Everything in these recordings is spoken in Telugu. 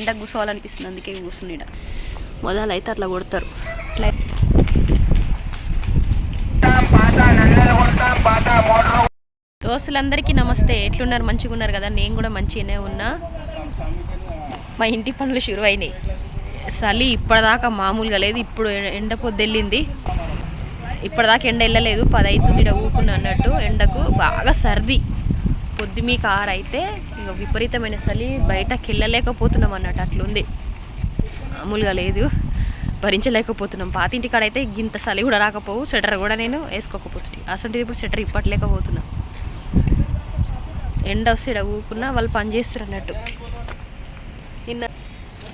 ఎండకు కూర్చోవాలనిపిస్తుంది అందుకే కూర్చుని మొదలు అయితే అట్లా కొడతారు. దోస్తులందరికీ నమస్తే. ఎట్లున్నారు? మంచిగా ఉన్నారు కదా? నేను కూడా మంచిగానే ఉన్నా. మా ఇంటి పనులు షురు అయినాయి చలి ఇప్పటిదాకా మామూలుగా లేదు. ఇప్పుడు ఎండ పొద్దెళ్ళింది. ఇప్పటిదాకా ఎండ వెళ్ళలేదు పది అవుతుంది ఇక్కడ ఊకున్నా అన్నట్టు. ఎండకు బాగా సర్ది. పొద్దుమీ మీకు ఆరు అయితే ఇక విపరీతమైన చలి బయటకు వెళ్ళలేకపోతున్నాం అన్నట్టు అట్లుంది. మామూలుగా లేదు. భరించలేకపోతున్నాం. పాతింటి కాడ అయితే ఇంత చలి కూడా రాకపోవు. స్వెటర్ కూడా నేను వేసుకోకపోతుంది అసలు ఇప్పుడు స్వెటర్ ఇప్పట్లేకపోతున్నా. ఎండ వస్తే ఇక్కడ ఊకున్నా వాళ్ళు పని చేస్తారు అన్నట్టు. నిన్న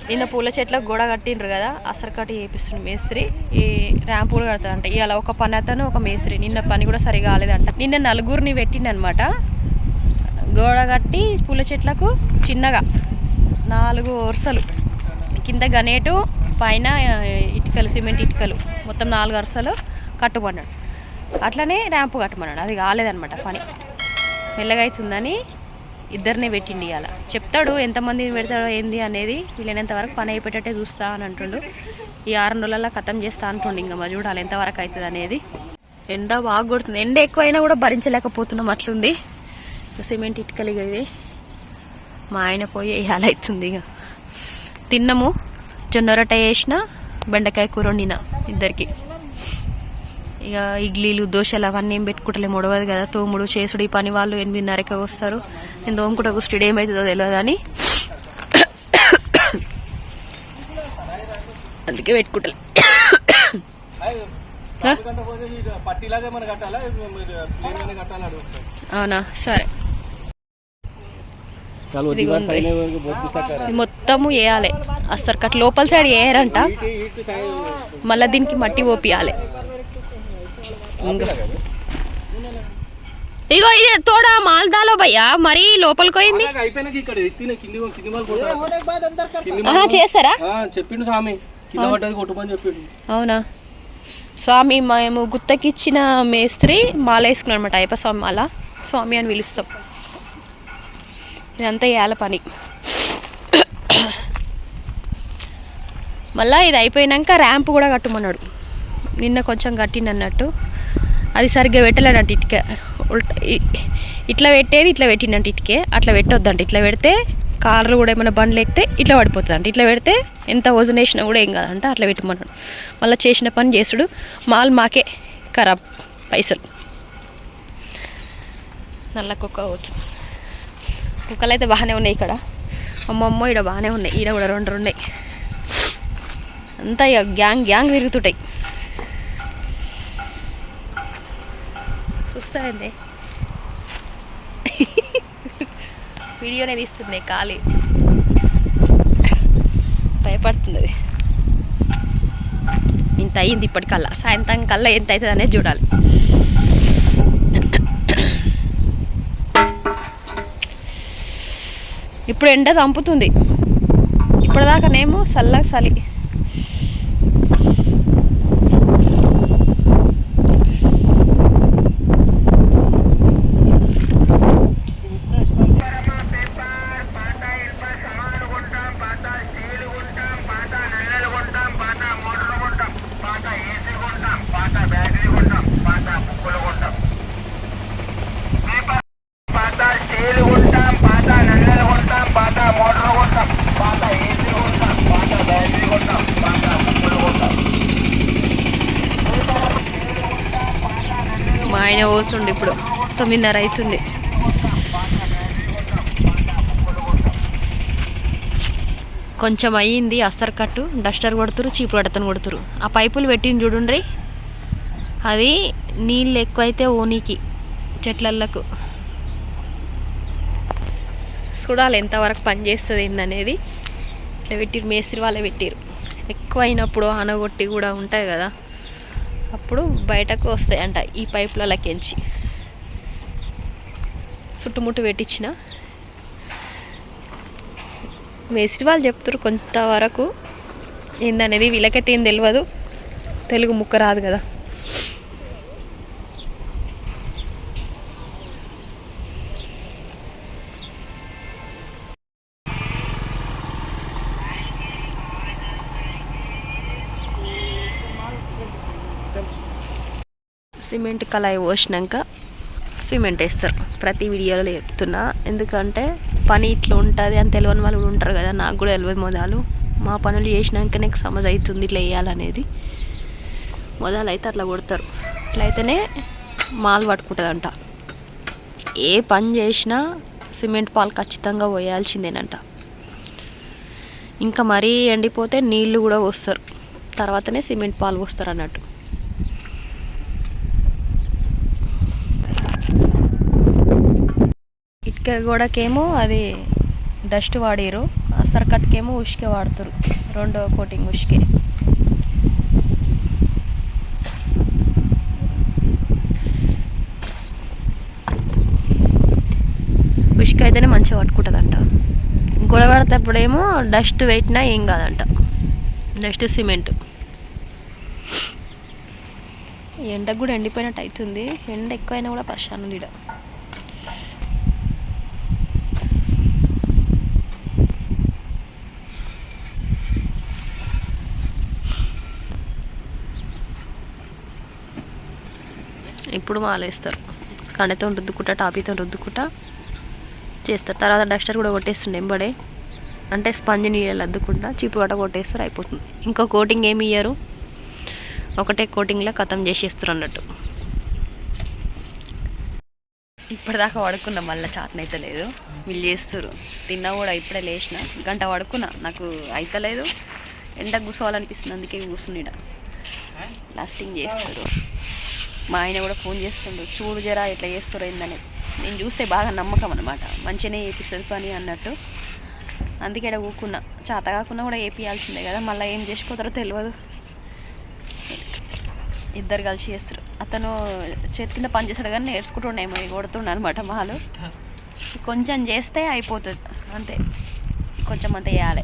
నిన్న పూల చెట్లకు గోడ కట్టిండ్రు కదా అసరకటి చేపిస్తుండు మేస్త్రి. ఈ ర్యాంపులు కడతాడంట ఇవాళ ఒక పని అతను ఒక మేస్త్రి. నిన్న పని కూడా సరిగా కాలేదంట. నిన్న నలుగురిని పెట్టిండనమాట. గోడ కట్టి పూల చెట్లకు చిన్నగా నాలుగు వరుసలు. కింద గనేటు పైన ఇటుకలు సిమెంట్ ఇటుకలు. మొత్తం నాలుగు వరుసలు కట్టుకున్నాడు అట్లనే ర్యాంపు కట్టమన్నాడు అది కాలేదనమాట పని. మెల్లగా అవుతుందని ఇద్దరినే పెట్టిండి ఇవాళ చెప్తాడు ఎంతమందిని పెడతాడో ఏంది అనేది వీలైనంత వరకు పని అయిపోయేటట్టే చూస్తా అని అంటుండు. ఈ ఆరు రోజులలో ఖతం చేస్తా అంటుండు ఇంకా మరి చూడాలి ఎంతవరకు అవుతుంది అనేది. ఎండ బాగా కొడుతుంది. ఎండ ఎక్కువైనా కూడా భరించలేకపోతున్నాం అట్లుంది. సిమెంట్ ఇటుకలు ఇక ఇవి. మా ఆయన పోయి వేయాలి అవుతుంది ఇక. తిన్నాము జొన్న రొట్టె వేసిన బెండకాయ కూర వండిన ఇద్దరికి. ఇక ఇడ్లీలు దోశలు అవన్నీ ఏం పెట్టుకుంటలే ముడవదు కదా. తోముడు చేసుడు ఈ పని వాళ్ళు ఎనిమిదిన్నరకే వస్తారు. నేను తోముకుంటా కూర్చుడు ఏమవుతుందో తెలియదు అని అందుకే పెట్టుకుంటలే. ఆ? పట్టిలాగా మనం కట్టాలా మీరు ప్లేన్ మీద కట్టాలా అడుగుతారు అవునా సరే చాలు ఇదిగోండి. సైన్ బొద్దు సక్కర ఇది మొత్తము వేయాలి అసలు కట్ లోపల సైడ్ వేయరంట మళ్ళీ దీనికి మట్టి పోపియాలి. ఇంకా ఇగో ఇది తోడా మాల్దాలో భయ్యా మరీ లోపలికి పోయింది. చేస్తారా? చెప్పిండు స్వామి. అవునా. స్వామి మేము గుత్తకిచ్చిన మేస్త్రి మాల వేసుకున్నాం అనమాట అయ్యప్ప స్వామి మాల. స్వామి అని పిలుస్తాం. ఇదంతా ఏల పని. మళ్ళా ఇది అయిపోయినాక ర్యాంప్ కూడా కట్టమన్నాడు. నిన్న కొంచెం కట్టిండన్నట్టు. అది సరిగ్గా పెట్టలేడంట ఇటుక. ఉల్ట ఇట్లా పెట్టేది ఇట్లా పెట్టిండంట ఇటుకే. అట్లా పెట్టొద్దంట. ఇట్లా పెడితే కార్లు కూడా ఏమైనా బండ్లు ఎక్కితే ఇట్లా పడిపోతుందంట. ఇట్లా పెడితే ఎంత వజన్ వేసినా కూడా ఏం కాదంట. అట్లా పెట్టమన్నాడు. మళ్ళీ చేసిన పని చేసుడు. మాల్ మాకే ఖరాబ్ పైసలు. నల్ల కుక్క వచ్చు కుక్కలు అయితే బాగానే ఉన్నాయి ఇక్కడ. అమ్మమ్మ ఇక్కడ బాగానే ఉన్నాయి. ఈడ కూడా రెండు ఉన్నాయి. అంతా ఇక గ్యాంగ్ గ్యాంగ్ తిరుగుతుంటాయి. చూస్తారండి వీడియోనే తీస్తుంది ఖాళీ. భయపడుతుంది అది ఇంత అయింది ఇప్పటికల్లా. సాయంత్రం కల్లా ఎంత అవుతుంది అనేది చూడాలి. ఇప్పుడు ఎండ చంపుతుంది. ఇప్పటిదాకానేమో చల్లగా చలి పాత స్టీల్ కొంటాం పాత నల్లలు కొంటాం పాత మోటార్ కొంటాం పాత ఏసీ కొంటాం పాత బ్యాటరీ కొంటాం పాత బుక్కులు కొంటాం మా ఆయన పోతుండు ఇప్పుడు. తొమ్మిదిన్నర అవుతుంది కొంచెం అయ్యింది అస్తర్ కట్టు. డస్టర్ కొడుతురు చీపు కడతను కొడుతురు. ఆ పైపులు పెట్టింది చూడుండ్రి. అది నీళ్ళు ఎక్కువైతే ఓనికి చెట్లలకు చూడాలి ఎంతవరకు పని చేస్తుంది ఏందనేది. ఇట్లా పెట్టిరు మేస్త్రి వాళ్ళే పెట్టిరు. ఎక్కువ అయినప్పుడు ఆనగొట్టి కూడా ఉంటుంది కదా. అప్పుడు బయటకు వస్తాయంట ఈ పైపులకెంచి చుట్టుముట్టు పెట్టించిన మేస్త్రి వాళ్ళు చెప్తారు కొంతవరకు ఏందనేది వీళ్ళకైతే ఏం తెలియదు తెలుగు ముక్క రాదు కదా. సిమెంట్ కళాయి పోసినాక సిమెంట్ వేస్తారు. ప్రతి వీడియోలో చెప్తున్నా. ఎందుకంటే పని ఇట్లా ఉంటుంది అని తెలియని వాళ్ళు కూడా ఉంటారు కదా నాకు కూడా తెలియదు మొదలు. మా పనులు చేసినాక నాకు సమజ్ అవుతుంది ఇట్లా వేయాలనేది. మొదలు అయితే అట్లా కొడతారు. ఇట్లా అయితేనే మాల్ పట్టుకుంటుందంట. ఏ పని చేసినా సిమెంట్ పాలు ఖచ్చితంగా పోయాల్సిందేనంట. ఇంకా మరీ ఎండిపోతే నీళ్ళు కూడా పోస్తారు. తర్వాతనే సిమెంట్ పాలు పోస్తారు అన్నట్టు. ఇటుక గోడకేమో అది డస్ట్ వాడారు. సర్కట్కేమో ఉష్కే వాడుతారు. రెండో కోటింగ్ ఉష్కే. ఉష్క అయితేనే మంచిగా పట్టుకుంటుందంట. గొడవ పడేటప్పుడేమో డస్ట్ పెట్టినా ఏం కాదంట. Dust cement. ఎండకు కూడా ఎండిపోయినట్టు అవుతుంది ఎండ ఎక్కువైనా కూడా పరిశానం ఉంది ఇప్పుడు మాలేస్తారు. కణతో రుద్దుకుంటా టాపీతో రుద్దుకుంటా చేస్తారు. తర్వాత డస్టర్ కూడా కొట్టేస్తుండే ఎంబడే. అంటే స్పంజ్ నీళ్ళు అద్దుకుంటా చీపు గట్ట కొట్టేస్తారు అయిపోతుంది. ఇంకో కోటింగ్ ఏమి ఇయ్యరు? ఒకటే కోటింగ్లో ఖతం చేసేస్తారు అన్నట్టు. ఇప్పటిదాకా పడుకున్నా మళ్ళీ చాతనైతే లేదు. వీళ్ళు చేస్తారు తిన్నా కూడా ఇప్పుడే లేచిన. గంట పడుకున్నా నాకు అయితలేదు. ఎండ కూర్చోవాలనిపిస్తుంది అందుకే కూర్చునిడ లాస్టింగ్ చేస్తారు. మా ఆయన కూడా ఫోన్ చేస్తుండు చూడు జరా ఇట్లా చేస్తారు ఏందని. నేను చూస్తే బాగా నమ్మకం అనమాట మంచిగానే చేపిస్తుంది పని అన్నట్టు. అందుకే ఊకున్నా. చేత కాకుండా కూడా వేపియాల్సిందే కదా. మళ్ళీ ఏం చేసిపోతారో తెలియదు ఇద్దరు కలిసి చేస్తారు. అతను చేతి కింద పని చేస్తాడు కానీ నేర్చుకుంటుండేమో ఇవి కొడుతుండ అనమాట మాలు. కొంచెం చేస్తే అయిపోతుంది. అంతే. కొంచెం అంత వేయాలి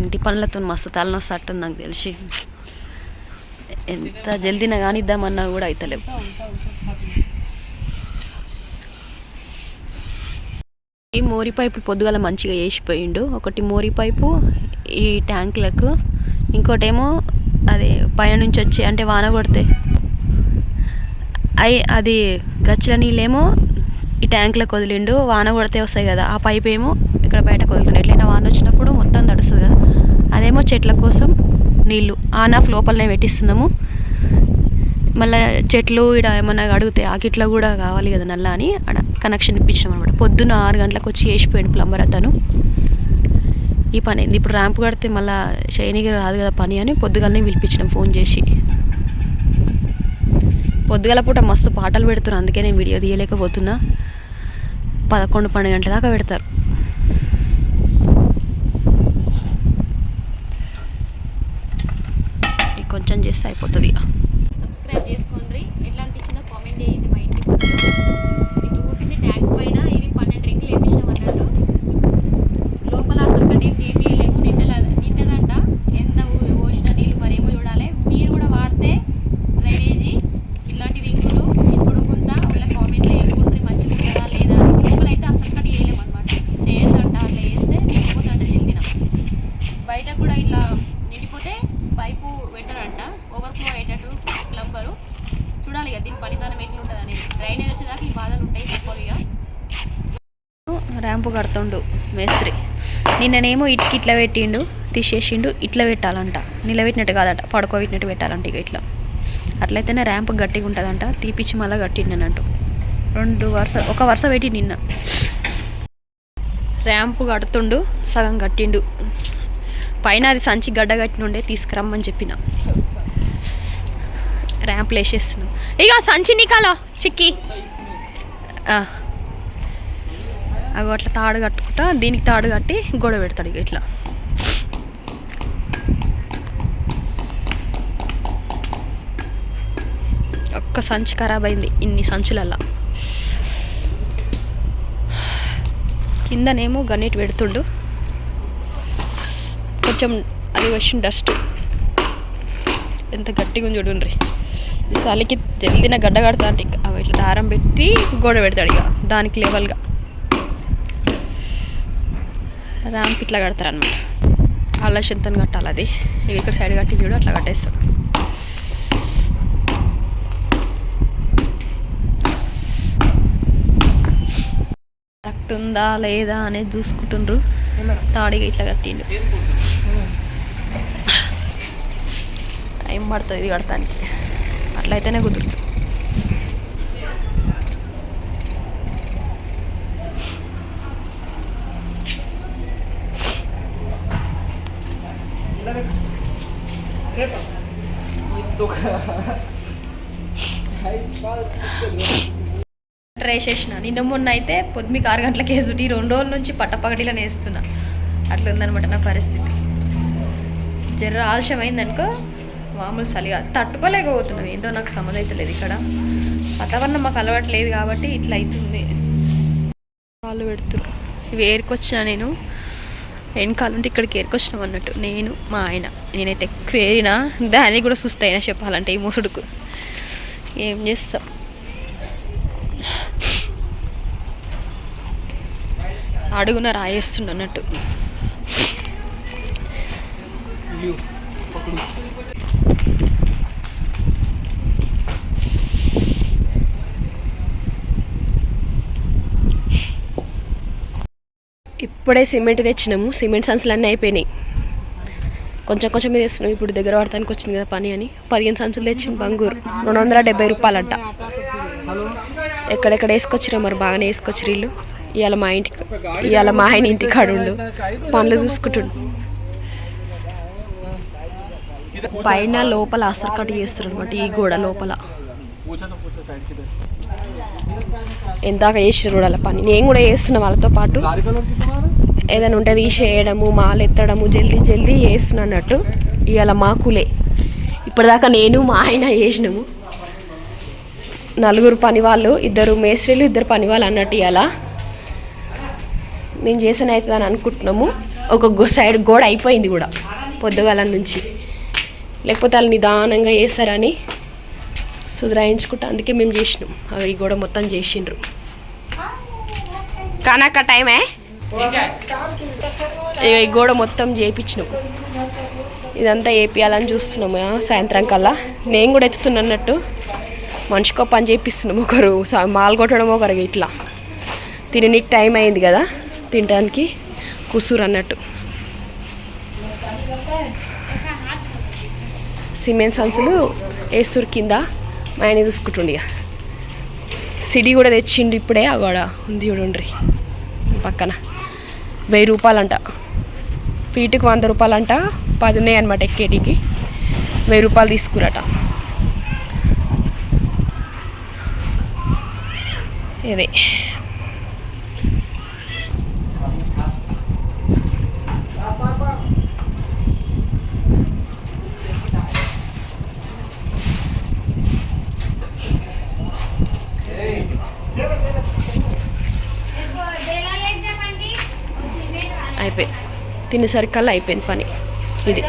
ఇంటి పనులతో మస్తు తలనొస్తట్టుంది నాకు తెలిసి. ఎంత జల్దీనా కానీ ఇద్దామన్నా కూడా అవుతలేవు ఈ మోరి పైపు పొద్దుగల మంచిగా వేసిపోయిండు. ఒకటి మోరి పైపు ఈ ట్యాంకులకు. ఇంకోటేమో అది పైన నుంచి వచ్చే అంటే వాన కొడితే. అయి అది గచ్చిన నీళ్ళేమో ఈ ట్యాంకులకు వదిలిండు. వాన కొడితే వస్తాయి కదా ఆ పైప్ ఏమో ఇక్కడ బయటకు వదులుతుంది. ఎట్లయినా వాన వచ్చినప్పుడు మొత్తం తడుస్తుంది కదా. అదేమో చెట్ల కోసం నీళ్ళు ఆన్ ఆఫ్ లోపలనే పెట్టిస్తున్నాము. మళ్ళీ చెట్లు ఇక్కడ ఏమన్నా అడిగితే ఆకిట్లో కూడా కావాలి కదా నల్ల అని ఆడ కనెక్షన్ ఇప్పించాం అనమాట పొద్దున్న ఆరు గంటలకు వచ్చి వేసిపోయాడు ప్లంబర్ అతను. ఈ పని అయింది. ఇప్పుడు ర్యాంప్ కడితే మళ్ళీ షైనీకి రాదు కదా పని అని పొద్దుగాలనే పిలిపించినాం ఫోన్ చేసి. పొద్దుగల పూట మస్తు పాటలు పెడుతున్నారు. అందుకే నేను వీడియో తీయలేకపోతున్నా. పదకొండు పన్నెండు గంటల దాకా పెడతారు ఈ కొంచెం చేస్తే అయిపోతుంది ఇక సబ్స్క్రైబ్ చేసుకోండి ఎట్లా అనిపించిందో కామెంట్ చేయండి మా ఇంటి ఇది చూసింది ట్యాంక్ పైన ఇది పన్నెండు రింగులు వేపించాం అన్నట్టు లోపల అసలు కట్టి ఏపీయలేము నిండల నిండదంట ఎంత ఊ- పోసిన నీళ్ళు మరేమో చూడాలి మీరు కూడా వాడితే డ్రైనేజీ ఇలాంటి రింగులు ఇప్పుడు కొంత వీళ్ళ కామెంట్లో ఎక్కుండ్రి మంచిగా ఉంటుందా లేదా అని లోపల అయితే అసలు కట్టి వేయలేము అనమాట చేయొద్దంట అట్లా వేస్తే నిండిపోతుంట జల్దిన బయట కూడా ఇట్లా నిండిపోతే పైపు పెట్టరంట ఓవర్ఫ్లో అయ్యేటట్టు ప్లంబరు చూడాలి ఇక దీని పనితనం ఎట్లుంటుంది అనేది డ్రైనేజ్ వచ్చేదాకా ఈ బాధలు ఉంటాయి తప్పవిగా ర్యాంపు కడుతుండు మేస్త్రి. నిన్ననేమో ఇటుకి ఇట్లా పెట్టిండు తీసేసిండు ఇట్లా పెట్టాలంట. నిలబెట్టినట్టు కాదట పడుకోబెట్టినట్టు పెట్టాలంట ఇక ఇట్లా. అట్లయితేనే ర్యాంప్ గట్టిగా ఉంటుందంట తీపిచ్చి మళ్ళీ కట్టిండు అన్నట్టు రెండు వరుస ఒక వరుస పెట్టి నిన్న. ర్యాంపు కడుతుండు సగం కట్టిండు. పైన అది సంచి గడ్డ కట్టినుండే తీసుకురమ్మని చెప్పిన. ర్యాంప్లు వేసేస్తున్నాం. ఇక సంచి నీకాలో చిక్కి. ఆ. అగో అట్లా తాడు కట్టుకుంటా దీనికి తాడు కట్టి గొడవ పెడతాడు ఇక ఇట్లా. ఒక్క సంచి ఖరాబ్ అయింది ఇన్ని సంచులల్లా. కిందనేమో గన్నిటి పెడుతుండు. కొంచెం అది వచ్చిన డస్ట్. ఎంత గట్టిగా ఉంది చూడండి ఈ చలికి జల్దిన గడ్డ కడతా అంటే ఇక ఇట్లా దారం పెట్టి గోడ పెడతాడు ఇక దానికి లెవెల్గా ర్యాంప్ ఇట్లా కడతారు కడతారనమాట ఆలస్యంతో కట్టాలి అది? ఇక్కడ సైడ్ కట్టి చూడు అట్లా కట్టేస్తాడు కరెక్ట్ ఉందా లేదా అనేది చూసుకుంటుండ్రు. తాడిగా ఇట్లా కట్టిండు. టైం పడుతుంది ఇది కడతానికి? అట్లయితేనే కుదురుతుంది. ట్రై చేసిన. నిన్న మొన్న అయితే పొద్దుమికి ఆరు గంటలకు వేసుటి రెండు రోజుల నుంచి పట్టపగడిలో నేస్తున్నా. అట్లా ఉందనమాట నా పరిస్థితి. జర ఆలస్యం అయిందనుకో మామూలు చలిగా తట్టుకోలేకపోతున్నాం. ఏందో నాకు సమదైతలేదు ఇక్కడ. వాతావరణం మాకు అలవాటు లేదు కాబట్టి ఇట్లా అవుతుంది. వాళ్ళు పెడుతున్నారు ఇవి ఏరుకొచ్చిన నేను. వెనకాల ఉంటే ఇక్కడికి ఏరుకొచ్చినాం అన్నట్టు. నేను మా ఆయన. నేనైతే ఎక్కువ ఏరినా దాన్ని కూడా సుస్తైనా చెప్పాలంటే ఈ ముసుడుకు. ఏం చేస్తాం? అడుగున రాయేస్తుండ అన్నట్టు. ఇప్పుడే సిమెంట్ తెచ్చినాము. సిమెంట్ సంచులు అన్నీ అయిపోయినాయి. కొంచెం కొంచెం మీద వేస్తున్నాం. ఇప్పుడు దగ్గర పడటానికి వచ్చింది కదా పని అని. పదిహేను సంచులు తెచ్చిన బంగూరు. రెండు వందల డెబ్బై రూపాయలంట. ఎక్కడెక్కడ వేసుకొచ్చిరా మరి బాగానే వేసుకొచ్చి వీళ్ళు. ఇవాళ మా ఇంటికి ఇవాళ మా ఆయన ఇంటి కాడుండు పనులు చూసుకుంటుండు. పైన లోపల అసలు కట్ చేస్తారు అనమాట ఈ గోడ లోపల. ఎంతగా చేసారు వాళ్ళ పని. నేను కూడా చేస్తున్నా వాళ్ళతో పాటు. ఏదైనా ఉంటే తీసేయడము మాలు ఎత్తడము జల్దీ జల్దీ చేస్తున్నా అన్నట్టు. ఇవాళ మాకులే. ఇప్పటిదాకా నేను మా ఆయన చేసినాము. నలుగురు పని వాళ్ళు ఇద్దరు మేస్త్రీలు ఇద్దరు పని వాళ్ళు అన్నట్టు ఇవాళ నేను చేసిన అవుతుంది అని అనుకుంటున్నాము. ఒక సైడ్ గోడ అయిపోయింది కూడా పొద్దుగాల నుంచి. లేకపోతే వాళ్ళు నిదానంగా చేస్తారని సుధరాయించుకుంటా అందుకే మేము చేసినాం. అవి ఈ గోడ మొత్తం చేసిండ్రు. కానాక టైమే? ఇక ఈ గోడ మొత్తం చేయించినాం ఇదంతా వేపియాలని చూస్తున్నాము. సాయంత్రం కల్లా. నేను కూడా ఎత్తుతున్నట్టు మనిషికో పని చేపిస్తున్నాం. ఒకరు స- మాల్ కొట్టడం ఒకరు ఇట్లా. తిననీకి టైం అయింది కదా. తినడానికి కుసూరు అన్నట్టు. సిమెంట్ సంచులు వేస్తురు కింద. మా ఆయన చూసుకుంటుండే ఇక. సిడి కూడా తెచ్చిండు ఇప్పుడే ఆ గోడ ఉంది చూడండి పక్కన. వెయ్యి రూపాయలంట. పీటుకు వంద రూపాయలంట పది ఉన్నాయి అనమాట ఎక్కేటికి. వెయ్యి రూపాయలు తీసుకురట. ఇదే తినేసరికల్లా అయిపోయింది పని. ఇది.